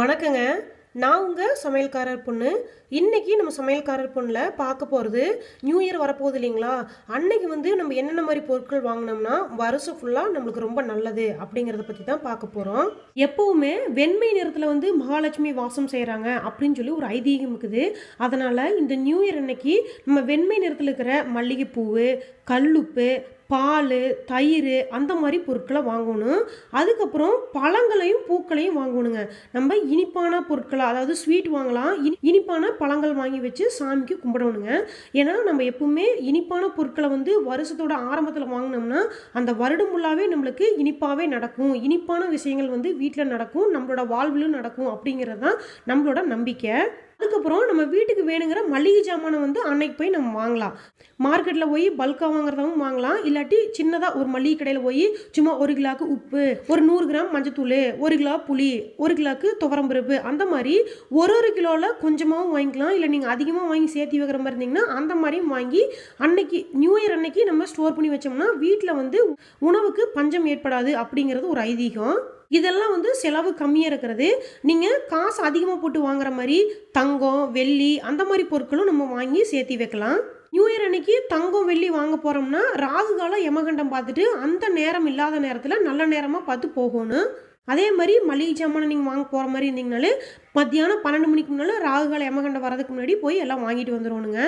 வணக்கங்க. நான் உங்கள் சமையல்காரர் பொண்ணு. இன்றைக்கி நம்ம சமையல்காரர் பொண்ணில் பார்க்க போகிறது நியூ இயர் வரப்போகுது இல்லைங்களா? அன்னைக்கு வந்து நம்ம என்னென்ன மாதிரி பொருட்கள் வாங்கினோம்னா வருஷம் ஃபுல்லாக நம்மளுக்கு ரொம்ப நல்லது அப்படிங்கிறத பற்றி தான் பார்க்க போகிறோம் எப்போவுமே வெண்மை நிறத்தில் வந்து மகாலட்சுமி வாசம் செய்கிறாங்க அப்படின்னு சொல்லி ஒரு ஐதீகம் இருக்குது. அதனால் இந்த நியூ இயர் அன்னைக்கு நம்ம வெண்மை நிறத்தில் இருக்கிற மல்லிகைப்பூவு கல்லுப்பு பால் தயிர் அந்த மாதிரி பொருட்களை வாங்கணும். அதுக்கப்புறம் பழங்களையும் பூக்களையும் வாங்கணுங்க. நம்ம இனிப்பான பொருட்களை அதாவது ஸ்வீட் வாங்கலாம். இனி இனிப்பான பழங்கள் வாங்கி வச்சு சாமிக்கு கும்பிடணுங்க. ஏன்னா நம்ம எப்பவுமே இனிப்பான பொருட்களை வந்து வருஷத்தோட ஆரம்பத்தில் வாங்கினோம்னா அந்த வருடம் ஃபுல்லாகவே நம்மளுக்கு இனிப்பாகவே நடக்கும். இனிப்பான விஷயங்கள் வந்து வீட்டில் நடக்கும். நம்மளோட வாழ்விலும் நடக்கும் அப்படிங்கிறது தான் நம்மளோட நம்பிக்கை. அதுக்கப்புறம் நம்ம வீட்டுக்கு வேணுங்கிற மளிகை ஜாமானை வந்து அன்னைக்கு போய் நம்ம வாங்கலாம். மார்க்கெட்டில் போய் பல்காக வாங்குறதாவும் வாங்கலாம். இல்லாட்டி சின்னதாக ஒரு மளிகை கடையில் போய் சும்மா ஒரு கிலோக்கு உப்பு ஒரு நூறு கிராம் மஞ்சத்தூள் ஒரு கிலோ புளி ஒரு கிலோக்கு துவரம்பருப்பு அந்த மாதிரி ஒரு ஒரு கிலோவில் கொஞ்சமாகவும் வாங்கிக்கலாம். இல்லை நீங்கள் அதிகமாக வாங்கி சேர்த்து வைக்கிற மாதிரி இருந்தீங்கன்னா அந்த மாதிரியும் வாங்கி அன்னைக்கு நியூ இயர் அன்னைக்கு நம்ம ஸ்டோர் பண்ணி வச்சோம்னா வீட்டில் வந்து உணவுக்கு பஞ்சம் ஏற்படாது அப்படிங்கிறது ஒரு ஐதீகம். இதெல்லாம் வந்து செலவு கம்மியாக இருக்கிறது. நீங்கள் காசு அதிகமாக போட்டு வாங்குற மாதிரி தங்கம் வெள்ளி அந்த மாதிரி பொருட்களும் நம்ம வாங்கி சேர்த்தி வைக்கலாம். நியூ இயர் அன்னைக்கு தங்கம் வெள்ளி வாங்க போகிறோம்னா ராகு காலம் யமகண்டம் பார்த்துட்டு அந்த நேரம் இல்லாத நேரத்தில் நல்ல நேரமாக பார்த்து போகணும். அதே மாதிரி மளிகை சாமானை நீங்கள் வாங்க போகிற மாதிரி இருந்தீங்கனாலே மத்தியானம் பன்னெண்டு மணிக்கு முன்னால் ராகு காலம் யமகண்டம் வரதுக்கு முன்னாடி போய் எல்லாம் வாங்கிட்டு வந்துடணுங்க.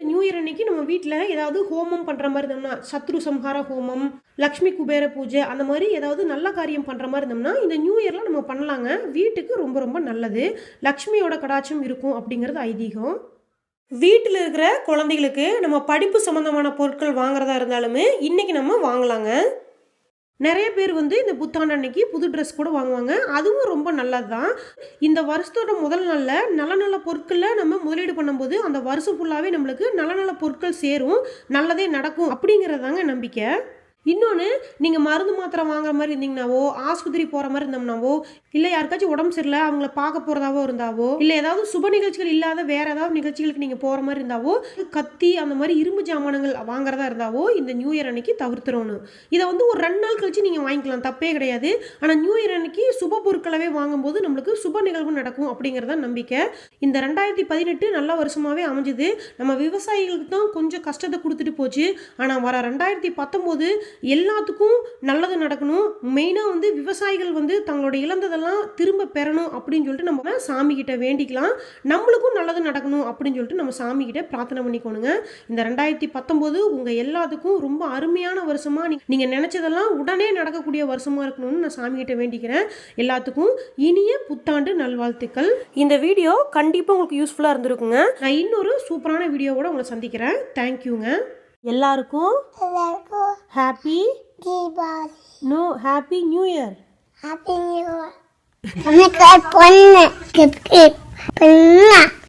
நியூ இயர் அன்னைக்கு நம்ம வீட்டில் ஏதாவது ஹோமம் பண்ணுற மாதிரி இருந்தோம்னா சத்ரு சம்ஹார ஹோமம் லக்ஷ்மி குபேர பூஜை அந்த மாதிரி ஏதாவது நல்ல காரியம் பண்ணுற மாதிரி இருந்தோம்னா இந்த நியூ இயரில் நம்ம பண்ணலாங்க. வீட்டுக்கு ரொம்ப ரொம்ப நல்லது. லக்ஷ்மியோட கடாட்சம் இருக்கும் அப்படிங்கிறது ஐதீகம். வீட்டில் இருக்கிற குழந்தைகளுக்கு நம்ம படிப்பு சம்மந்தமான பொருட்கள் வாங்குறதா இருந்தாலுமே இன்றைக்கி நம்ம வாங்கலாங்க. நிறைய பேர் வந்து இந்த புத்தாண்டு அன்னைக்கு புது ட்ரெஸ் கூட வாங்குவாங்க. அதுவும் ரொம்ப நல்லது தான் இந்த வருஷத்தோட முதல் நாளில் நல்ல நல்ல பொருட்களில் நம்ம முதலீடு பண்ணும்போது அந்த வருஷம் ஃபுல்லாகவே நம்மளுக்கு நல்ல நல்ல பொருட்கள் சேரும். நல்லதே நடக்கும் அப்படிங்கிறதாங்க நம்பிக்கை. இன்னொன்று நீங்கள் மருந்து மாத்திரை வாங்குற மாதிரி இருந்தீங்கன்னாவோ ஆஸ்பத்திரி போகிற மாதிரி இருந்தோம்னாவோ இல்லை யாருக்காச்சும் உடம்பு சரியில்லை அவங்கள பார்க்க போகிறதாவோ இருந்தாவோ இல்லை ஏதாவது சுப நிகழ்ச்சிகள் இல்லாத வேறு ஏதாவது நிகழ்ச்சிகளுக்கு நீங்கள் போகிற மாதிரி இருந்தாவோ கத்தி அந்த மாதிரி இரும்பு ஜாமானங்கள் வாங்குறதா இருந்தாவோ இந்த நியூ இயர் அன்னைக்கு தவிர்த்துறணும். இதை வந்து ஒரு ரெண்டு நாள் கழிச்சு நீங்கள் வாங்கிக்கலாம் தப்பே கிடையாது. ஆனால் நியூ இயர் அன்னைக்கு சுப பொருட்களவே வாங்கும்போது நம்மளுக்கு சுப நிகழ்வு நடக்கும் அப்படிங்கிறத நம்பிக்கை. இந்த ரெண்டாயிரத்தி பதினெட்டு நல்ல வருஷமாகவே அமைஞ்சுது. நம்ம விவசாயிகளுக்கு தான் கொஞ்சம் கஷ்டத்தை கொடுத்துட்டு போச்சு. ஆனால் வர ரெண்டாயிரத்தி பத்தொம்போது எல்லாத்துக்கும் நல்லது நடக்கணும். மெயினாக வந்து விவசாயிகள் வந்து தங்களோட இழந்ததெல்லாம் திரும்ப பெறணும் அப்படின்னு சொல்லிட்டு நம்ம சாமி கிட்ட வேண்டிக்கலாம். நம்மளுக்கும் நல்லது நடக்கணும் அப்படின்னு சொல்லிட்டு நம்ம சாமி கிட்ட பிரார்த்தனை பண்ணிக்கோணுங்க. இந்த ரெண்டாயிரத்தி பத்தொம்போது உங்கள் எல்லாத்துக்கும் ரொம்ப அருமையான வருஷமாக நீ நீங்கள் நினச்சதெல்லாம் உடனே நடக்கக்கூடிய வருஷமாக இருக்கணும்னு நான் சாமி கிட்ட வேண்டிக்கிறேன். எல்லாத்துக்கும் இனிய புத்தாண்டு நல்வாழ்த்துக்கள். இந்த வீடியோ கண்டிப்பாக உங்களுக்கு யூஸ்ஃபுல்லாக இருந்திருக்குங்க. நான் இன்னொரு சூப்பரான வீடியோவோட உங்களை சந்திக்கிறேன். தேங்க்யூங்க எல்லாருக்கும் happy Deepavali. No happy new year happy new year பொண்ணு பொண்ணா?